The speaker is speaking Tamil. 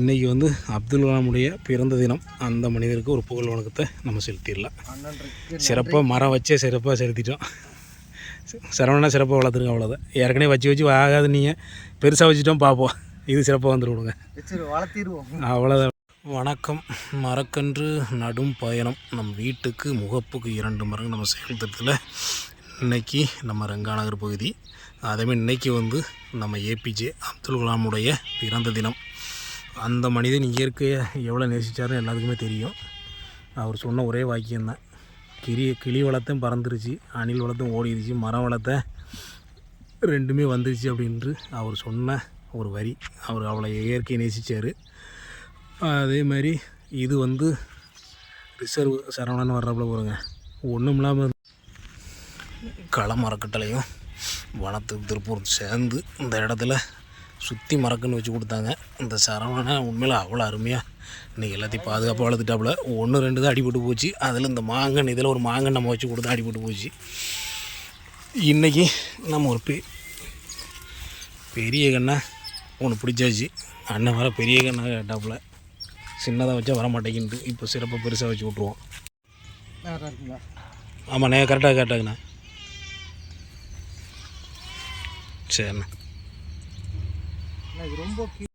இன்றைக்கி வந்து அப்துல் கலாமுடைய பிறந்த தினம். அந்த மனிதருக்கு ஒரு புகழ் வணக்கத்தை நம்ம செலுத்திடலாம். சிறப்பாக மரம் வச்சே சிறப்பாக செலுத்திட்டோம். சிரவணா சிறப்பாக வளர்த்துருங்க அவ்வளோதான் ஏற்கனவே வச்சு வச்சு ஆகாது நீங்கள் பெருசாக வச்சுட்டோம் பார்ப்போம் இது சிறப்பாக வந்துட்டு விடுங்க வளர்த்திடுவோம் அவ்வளோதான் வணக்கம். மரக்கன்று நடும் பயணம். நம் வீட்டுக்கு முகப்புக்கு இரண்டு மரங்கள் நம்ம செயல்திட்டத்தில் இன்னைக்கு நம்ம ரங்காநகர் பகுதி. அதேமாதிரி இன்னைக்கு வந்து நம்ம ஏபிஜே அப்துல் கலாமுடைய பிறந்த தினம். அந்த மனிதன் இயற்கையை எவ்வளோ நேசித்தார்னு எல்லாத்துக்குமே தெரியும். அவர் சொன்ன ஒரே வாக்கியம்தான். கிளி கிளி வளர்த்தும் பறந்துருச்சு. அணில் வளர்த்தும் ஓடிடுச்சு மரம் வளர்த்த ரெண்டுமே வந்துருச்சு அப்படின்ட்டு அவர் சொன்ன ஒரு வரி. அவர் அவ்வளோ இயற்கையை நேசித்தார் அதே மாதிரி இது வந்து ரிசர்வ் சரவணன் வர்றப்பல போகிறோங்க ஒன்றும் இல்லாமல் களமரக்கட்டளையும் வனத்து திருப்பூர் சேர்ந்து இந்த இடத்துல சுற்றி மரக்கன்று வச்சு கொடுத்தாங்க. இந்த சரவணனை உண்மையில் அவ்வளோ அருமையாக இன்றைக்கி எல்லாத்தையும் பாதுகாப்பாக வளர்த்துட்டாப்புல. ஒன்று ரெண்டு தான் அடிபட்டு போச்சு. அதில் இந்த மாங்கன் இதில் ஒரு மாங்கன் நம்ம வச்சு கொடுத்தா அடிபட்டு போச்சு. இன்றைக்கி நம்ம ஒரு பெ பெரிய கண்ணை ஒன்று பிடிச்சாச்சு. அண்ணன் வர பெரிய கண்ணை கேட்டாப்புல. சின்னதாக வச்சா வர மாட்டேங்கிட்டு இப்போ சிறப்பாக பெருசாக வச்சு விட்ருவோம் ஆமாண்ணே கரெக்டாக கரெக்டாங்கண்ணா சரிண்ணா இது ரொம்ப